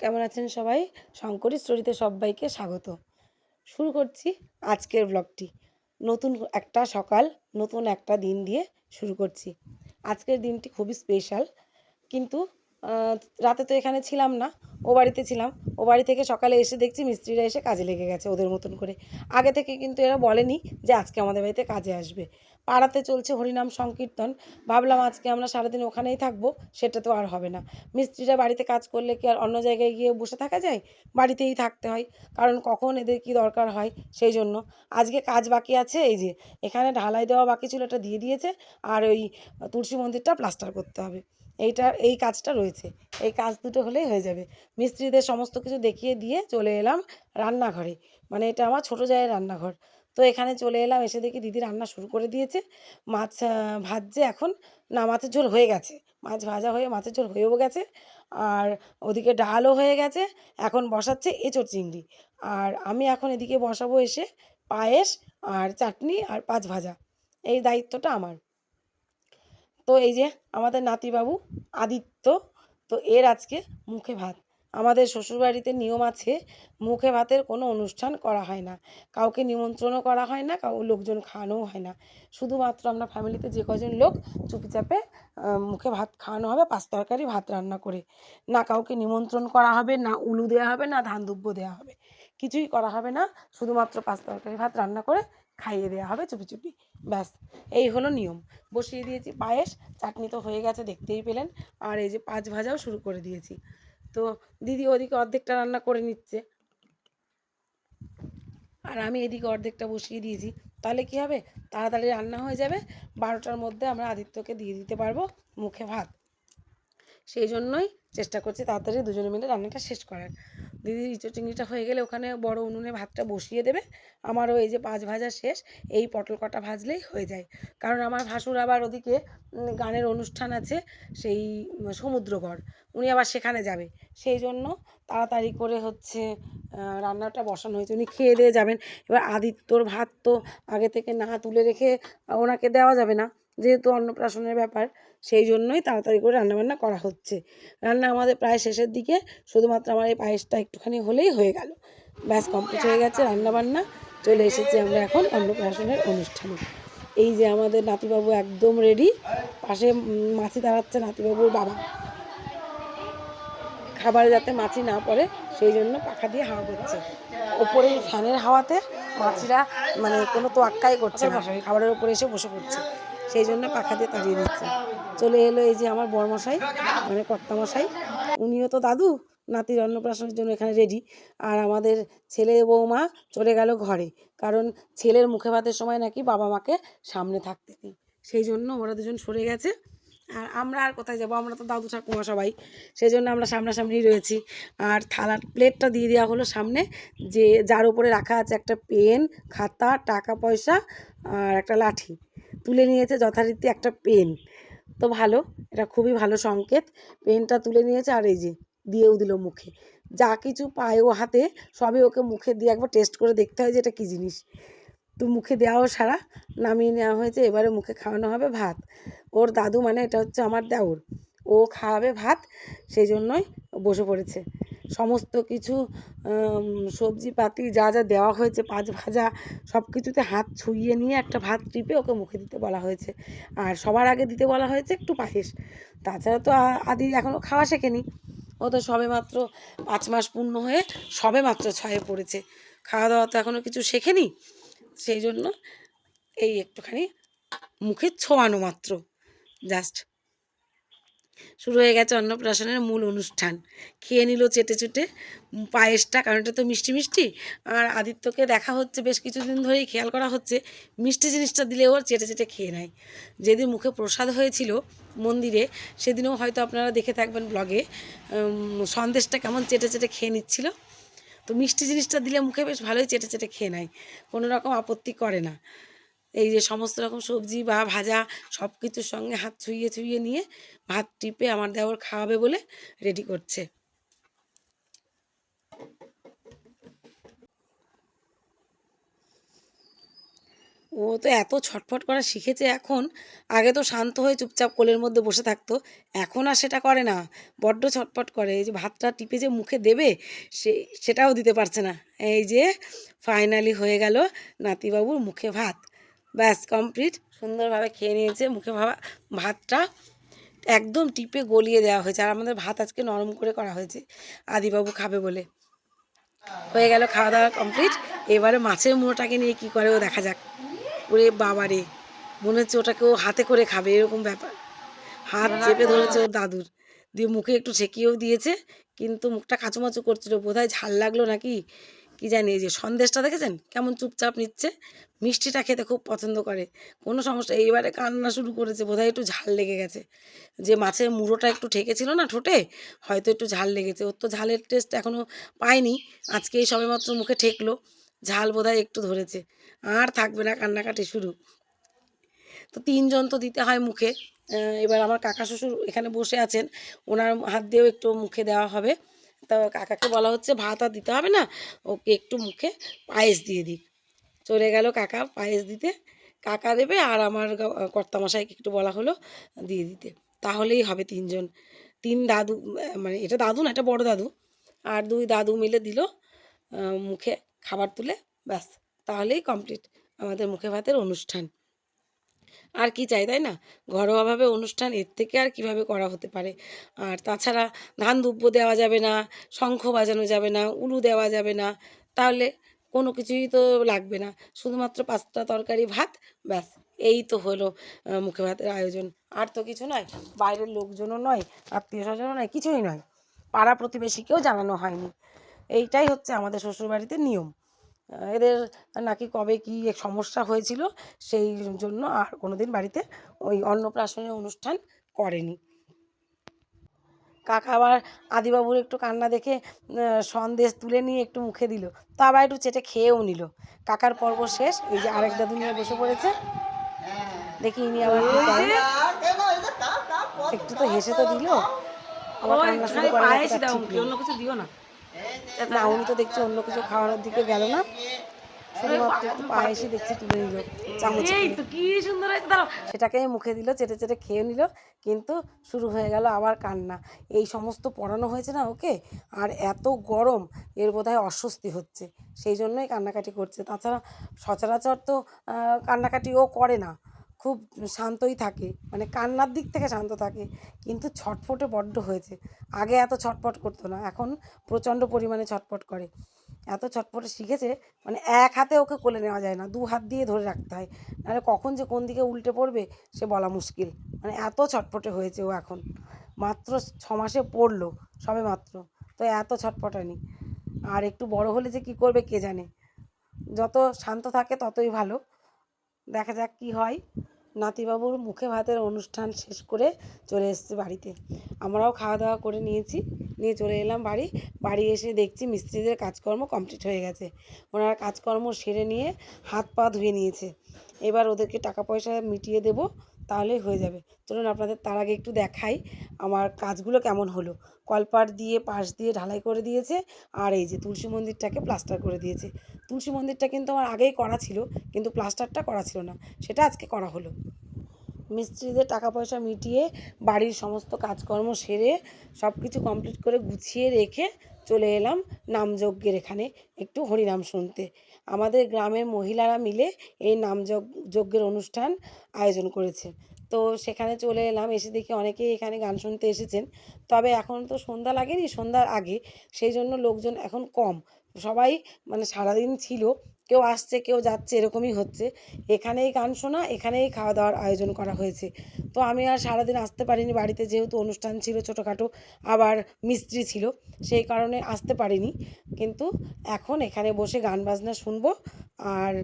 কেমন আছেন সবাই? শঙ্করী স্টোরিতে সবাইকে স্বাগত। শুরু করছি আজকের ব্লগটি নতুন একটা সকাল, নতুন একটা দিন দিয়ে শুরু করছি। আজকের দিনটি খুবই স্পেশাল কিন্তু রাতে তো এখানে ছিলাম না। ও বাড়িতে ছিলাম। ও বাড়ি থেকে সকালে এসে দেখছি মিস্ত্রিরা এসে কাজে লেগে গেছে ওদের মতন করে। আগে থেকে কিন্তু এরা বলেনি যে আজকে আমাদের বাড়িতে কাজে আসবে। পাড়াতে চলছে হরিনাম সংকীর্তন। ভাবলাম আজকে আমরা সারাদিন ওখানেই থাকব, সেটা তো আর হবে না। মিস্ত্রিরা বাড়িতে কাজ করলে কি আর অন্য জায়গায় গিয়ে বসে থাকা যায়? বাড়িতেই থাকতে হয়। কারণ কখন এদের কি দরকার হয় সেই জন্য। আজকে কাজ বাকি আছে, এই যে এখানে ঢালাই দেওয়া বাকি ছিল এটা দিয়ে দিয়েছে। আর ওই তুলসী মন্দিরটা প্লাস্টার করতে হবে। এইটা, এই কাজটা রয়েছে। এই কাজ দুটো হলেই হয়ে যাবে। মিস্ত্রিদের সমস্ত কিছু দেখিয়ে দিয়ে চলে এলাম রান্নাঘরে। মানে এটা আমার ছোটো জায়ের রান্নাঘর। তো এখানে চলে এলাম, এসে দেখি দিদি রান্না শুরু করে দিয়েছে। মাছ ভাজছে এখন। না, মাছের ঝোল হয়ে গেছে। মাছ ভাজা হয়ে, মাছের ঝোল হয়েও গেছে। আর ওদিকে ডালও হয়ে গেছে। এখন বসাচ্ছে এঁচোড় চিংড়ি। আর আমি এখন এদিকে বসাবো এসে পায়েস আর চাটনি আর পাঁচ ভাজা। এই দায়িত্বটা আমার। তো এই যে আমাদের নাতিবাবু আদিত্য, তো এর আজকে মুখে ভাত। আমাদের শ্বশুরবাড়িতে নিয়ম আছে, মুখে ভাতের কোনো অনুষ্ঠান করা হয় না। কাউকে নিমন্ত্রণও করা হয় না, কাউ, লোকজন খাওয়ানোও হয় না। শুধুমাত্র আমরা ফ্যামিলিতে যে কজন লোক চুপিচাপে মুখে ভাত খাওয়ানো হবে, পাঁচ তরকারি, ভাত রান্না করে। না কাউকে নিমন্ত্রণ করা হবে, না উলু দেওয়া হবে, না ধান দুব্য দেওয়া হবে। কিছুই করা হবে না, শুধুমাত্র পাঁচ তরকারি, ভাত রান্না করে খাইয়ে দেওয়া হবে চুপি চুপি ব্যাস। এই হলো নিয়ম। বসিয়ে দিয়েছি পায়েস, চাটনি তো হয়ে গেছে, দেখতেই পেলেন। আর এই যে পাঁচ ভাজাও শুরু করে দিয়েছি। তো দিদি ওদিকে অর্ধেকটা রান্না করে নিচ্ছে। আর আমি এদিকে অর্ধেকটা বসিয়ে দিয়েছি। তাহলে কি হবে? তাড়াতাড়ি রান্না হয়ে যাবে। বারোটার মধ্যে আমরা আদিত্যকে দিয়ে দিতে পারব মুখে ভাত। সেই জন্যই চেষ্টা করছি তাড়াতাড়ি দুজনে মিলে রান্নাটা শেষ করার। দিদির ইঁচড় চিংড়িটা হয়ে গেলে ওখানে বড় উনুনে ভাতটা বসিয়ে দেবে। আমারও এই যে পাঁচ ভাজা শেষ এই পটল কটা ভাজলেই হয়ে যায়। কারণ আমার ভাসুর আবার ওদিকে গানের অনুষ্ঠান আছে সেই উম, সমুদ্রগড় উনি আবার সেখানে যাবে। সেই জন্য তাড়াতাড়ি করে হচ্ছে রান্নাটা বসানো হয়েছে। উনি খেয়ে দিয়ে যাবেন। এবার আদিত্যর ভাত তো আগে থেকে না তুলে রেখে ওনাকে দেওয়া যাবে না। যেহেতু অন্নপ্রাশনের ব্যাপার সেই জন্যই তাড়াতাড়ি করে রান্নাবান্না করা হচ্ছে। রান্না আমাদের প্রায় শেষের দিকে, শুধুমাত্র আমার এই পায়েসটা একটুখানি হলেই হয়ে গেল। ব্যাস, কমপ্লিট হয়ে গেছে রান্নাবান্না। চলে এসেছি আমরা এখন অন্নপ্রাশনের অনুষ্ঠানে। এই যে আমাদের নাতিবাবু একদম রেডি পাশে মাছি দাঁড়াচ্ছে নাতিবাবুর বাবা। খাবারে যাতে মাছি না পড়ে সেই জন্য পাখা দিয়ে হাওয়া করছে। ওপরে ফ্যানের হাওয়াতে মাছিরা মানে কোনো তোয়াক্কাই করছে না, খাবারের উপরে এসে বসে পড়ছে। সেই জন্য পাখা দিয়ে তাড়িয়ে দিচ্ছে। চলে এলো এই যে আমার বরমশাই মানে কর্তামশাই। উনিও তো দাদু নাতির অন্নপ্রাশনের জন্য এখানে রেডি আর আমাদের ছেলে বৌমা চলে গেল ঘরে, কারণ ছেলের মুখে ভাতের সময় নাকি বাবা মাকে সামনে থাকতে নেই। সেই জন্য ওরা দুজন সরে গেছে। আর আমরা আর কোথায় যাব? আমরা তো দাদু ঠাকুমা সবাই। সেই জন্য আমরা সামনাসামনি রয়েছি। আর থালার প্লেটটা দিয়ে দেওয়া হলো সামনে, যে যার উপরে রাখা আছে একটা পেন, খাতা টাকা পয়সা আর একটা লাঠি। তুলে নিয়েছে যথারীতি একটা পেন। তো ভালো, এটা খুবই ভালো সংকেত। পেনটা তুলে নিয়েছে আর এই যে দিয়েও দিল মুখে। যা কিছু পায় ও হাতে, সবই ওকে মুখে দিয়ে একবার টেস্ট করে দেখতে হয় যে এটা কী জিনিস। তো মুখে দেওয়াও সারা, নামিয়ে নেওয়া হয়েছে, এবারে মুখে খাওয়ানো হবে ভাত। ওর দাদু মানে এটা হচ্ছে আমার দেওর। ও খাওয়াবে ভাত, সেই জন্যই বসে পড়েছে। সমস্ত কিছু সবজি পাতি যা যা দেওয়া হয়েছে, পাঁচ ভাজা সব কিছুতে হাত ছুঁইয়ে নিয়ে একটা ভাত টিপে ওকে মুখে দিতে বলা হয়েছে। আর সবার আগে দিতে বলা হয়েছে একটু পায়েস। তাছাড়া তো আদি এখনও খাওয়া শেখেনি। ও তো সবে মাত্র পাঁচ মাস পূর্ণ হয়ে সবে মাত্র ছয়ে পড়েছে। খাওয়া দাওয়া তো এখনও কিছু শেখেনি। সেই জন্য এই একটুখানি মুখে ছোঁয়ানো মাত্র। জাস্ট শুরু হয়ে গেছে অন্নপ্রাশনের মূল অনুষ্ঠান। খেয়ে নিল চেটে চুটে পায়েসটা কারণ এটা তো মিষ্টি মিষ্টি। আর আদিত্যকে দেখা হচ্ছে, বেশ কিছুদিন ধরেই খেয়াল করা হচ্ছে, মিষ্টি জিনিসটা দিলে ওর চেটে চেটে খেয়ে নেয়। যেদিন মুখে প্রসাদ হয়েছিল মন্দিরে, সেদিনও হয়তো আপনারা দেখে থাকবেন ব্লগে সন্দেশটা কেমন চেটে চেটে খেয়ে নিচ্ছিল। তো মিষ্টি জিনিসটা দিলে মুখে বেশ ভালোই চেটে চেটে খেয়ে নেয়, কোনো রকম আপত্তি করে না। এই যে সমস্ত রকম সবজি বা ভাজা সব কিছুর সঙ্গে হাত ছুঁয়ে ছুঁয়ে নিয়ে ভাত টিপে আমার দেওর খাওয়াবে বলে রেডি করছে। ও তো এত ছটফট করা শিখেছে এখন। আগে তো শান্ত হয়ে চুপচাপ কোলের মধ্যে বসে থাকতো। এখন আর সেটা করে না। বড্ড ছটফট করে। এই যে ভাতটা টিপে যে মুখে দেবে, সে, সেটাও দিতে পারছে না। এই যে ফাইনালি হয়ে গেল নাতিবাবুর মুখে ভাত। ব্যাস কমপ্লিট সুন্দরভাবে খেয়ে নিয়েছে। মুখে ভাবা ভাতটা একদম টিপে গলিয়ে দেওয়া হয়েছে। আর আমাদের ভাত আজকে নরম করে করা হয়েছে। আদিবাবু খাবে বলে। হয়ে গেল খাওয়া দাওয়া কমপ্লিট এবারে মাছের মুড়োটাকে নিয়ে কি করে ও দেখা যাক। ওরে বাবারে মনে হচ্ছে ওটাকে ও হাতে করে খাবে। এরকম ব্যাপার। হাত চেপে ধরেছে ওর দাদুর। দিয়ে মুখে একটু ছেঁকিয়েও দিয়েছে। কিন্তু মুখটা কাচুমাচু করছিল। বোধহয় ঝাল লাগল নাকি? কি জানি, এই যে সন্দেশটা দেখেছেন? কেমন চুপচাপ নিচ্ছে। মিষ্টিটা খেতে খুব পছন্দ করে। কোনো সমস্যা, এইবারে কান্না শুরু করেছে, বোধহয় একটু ঝাল লেগে গেছে। যে মাছের মুড়োটা একটু ঠেকেছিল না ঠোঁটে, হয়তো একটু ঝাল লেগেছে। ওর তো ঝালের টেস্ট এখনও পায়নি। আজকে এই সবেমাত্র মুখে ঠেকলো। ঝাল বোধহয় একটু ধরেছে। আর থাকবে না কান্নাকাটি শুরু। তো তিনজন তো দিতে হয় মুখে। এবার আমার কাকা শ্বশুর এখানে বসে আছেন। ওনার হাত দিয়েও একটু মুখে দেওয়া হবে। তো কাকাকে বলা হচ্ছে ভাত আর দিতে হবে না, ওকে একটু মুখে পায়েস দিয়ে দিক। চলে গেল কাকা পায়েস দিতে, কাকা দেবে আর আমার কর্তামশাইকে একটু বলা হলো দিয়ে দিতে। তাহলেই হবে তিনজন। তিন দাদু মানে এটা দাদু না, এটা বড় দাদু। আর দুই দাদু মিলে দিল মুখে খাবার তুলে, ব্যাস। তাহলেই কমপ্লিট আমাদের মুখে ভাতের অনুষ্ঠান। আর কি চাই, তাই না? ঘরোয়াভাবে অনুষ্ঠান এর থেকে আর কীভাবে করা হতে পারে? আর তাছাড়া ধান দুব্য দেওয়া যাবে না, শঙ্খ বাজানো যাবে না, উলু দেওয়া যাবে না, তাহলে কোনো কিছুই তো লাগবে না। শুধুমাত্র পাঁচটা তরকারি, ভাত, ব্যাস। এই তো হলো মুখে ভাতের আয়োজন। আর তো কিছু নয়, বাইরের লোকজনও নয় আত্মীয় স্বজনও নয়, কিছুই নয়। পাড়া প্রতিবেশীকেও জানানো হয়নি। এইটাই হচ্ছে আমাদের শ্বশুরবাড়িতে নিয়ম। এদের নাকি কবে কি সমস্যা হয়েছিল সেই জন্য আর কোনোদিন বাড়িতে ওই অন্নপ্রাশনের অনুষ্ঠান করেনি। কাকা আবার আদিবাবুর একটু কান্না দেখে সন্দেশ তুলে নিয়ে একটু মুখে দিল। তো আবার একটু চেটে খেয়েও নিল। কাকার পর্ব শেষ এই যে আরেক দাদু নিয়ে বসে পড়েছে। দেখি ইনি আবার একটু তো হেসে তো দিল। আবার কান্না শুরু করে। অন্য কিছু দিও না। না উনি তো দেখছি অন্য কিছু খাওয়ানোর দিকে গেল না। পায়েসই দেখছি তুলে নিল চামচ সেটাকে মুখে দিল চেটে চেটে খেয়ে নিল কিন্তু শুরু হয়ে গেল আবার কান্না। এই সমস্ত পড়ানো হয়েছে না ওকে? আর এত গরম এর বোধহয় অস্বস্তি হচ্ছে। সেই জন্যই কান্নাকাটি করছে। তাছাড়া সচরাচর তো আহ, কান্নাকাটি ও করে না। খুব শান্তই থাকে মানে কান্নার দিক থেকে শান্ত থাকে, কিন্তু ছটফটে বড্ড হয়েছে। আগে এত ছটফট করতো না, এখন প্রচণ্ড পরিমাণে ছটফট করে। এত ছটফটে শিখেছে মানে এক হাতে ওকে কোলে নেওয়া যায় না, দু হাত দিয়ে ধরে রাখতে হয়। নাহলে কখন যে কোন দিকে উল্টে পড়বে, সে বলা মুশকিল। মানে এত ছটফটে হয়েছে ও এখন। মাত্র ছ মাসে পড়ল, সবে মাত্র। তো এত ছটফটানি। আর একটু বড় হলে যে কি করবে কে জানে? যত শান্ত থাকে ততই ভালো। দেখা যাক কি হয়। নাতিবাবুর মুখে ভাতের অনুষ্ঠান শেষ করে চলে এসেছি বাড়িতে। আমরাও খাওয়া দাওয়া করে নিয়েছি, নিয়ে চলে এলাম বাড়ি। বাড়ি এসে দেখছি মিস্ত্রিদের কাজকর্ম কমপ্লিট হয়ে গেছে। ওনারা কাজকর্ম সেরে নিয়ে হাত পা ধুয়ে নিয়েছে। এবার ওদেরকে টাকা পয়সা মিটিয়ে দেব। তাহলেই হয়ে যাবে। চলুন আপনাদের তার আগে একটু দেখাই আমার কাজগুলো কেমন হলো। কলপাট দিয়ে পাশ দিয়ে ঢালাই করে দিয়েছে আর এই যে তুলসী মন্দিরটাকে প্লাস্টার করে দিয়েছে। তুলসী মন্দিরটা কিন্তু আমার আগেই করা ছিল, কিন্তু প্লাস্টারটা করা ছিল না। সেটা আজকে করা হলো। মিস্ত্রিদের টাকা পয়সা মিটিয়ে বাড়ির সমস্ত কাজকর্ম সেরে সব কিছু কমপ্লিট করে গুছিয়ে রেখে চলে এলাম নামযজ্ঞের এখানে একটু হরিনাম শুনতে। আমাদের গ্রামের মহিলারা মিলে এই নামযজ্ঞের যজ্ঞ- যজ্ঞের অনুষ্ঠান আয়োজন করেছে। তো সেখানে চলে এলাম, এসে দেখি অনেকেই এখানে গান শুনতে এসেছেন। তবে এখন তো সন্ধ্যা লাগেনি, সন্ধ্যার আগে। সেই জন্য লোকজন এখন কম। সবাই মানে সারাদিন ছিল কেউ আসছে, কেউ যাচ্ছে, এরকমই হচ্ছে। এখানেই গান শোনা, এখানেই খাওয়া দাওয়ার আয়োজন করা হয়েছে। তো আমি আর সারাদিন আসতে পারিনি বাড়িতে, যেহেতু অনুষ্ঠান ছিল ছোটোখাটো, আবার মিস্ত্রি ছিল, সেই কারণে আসতে পারিনি। কিন্তু এখন এখানে বসে গান বাজনা শুনব আর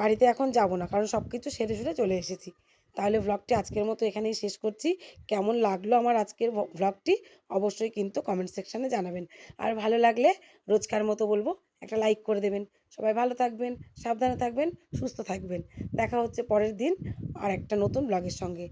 বাড়িতে এখন যাব না, কারণ সব কিছু সেরে সুরে চলে এসেছি। তাহলে ভ্লগটি আজকের মতো এখানেই শেষ করছি। কেমন লাগল আমার আজকের ভ্লগটি অবশ্যই কিন্তু কমেন্ট সেকশানে জানাবেন। আর ভালো লাগলে রোজকার মতো বলব একটা লাইক করে দেবেন। সবাই ভালো থাকবেন, সাবধানে থাকবেন, সুস্থ থাকবেন। দেখা হচ্ছে পরের দিন আর একটা নতুন ব্লগের সঙ্গে।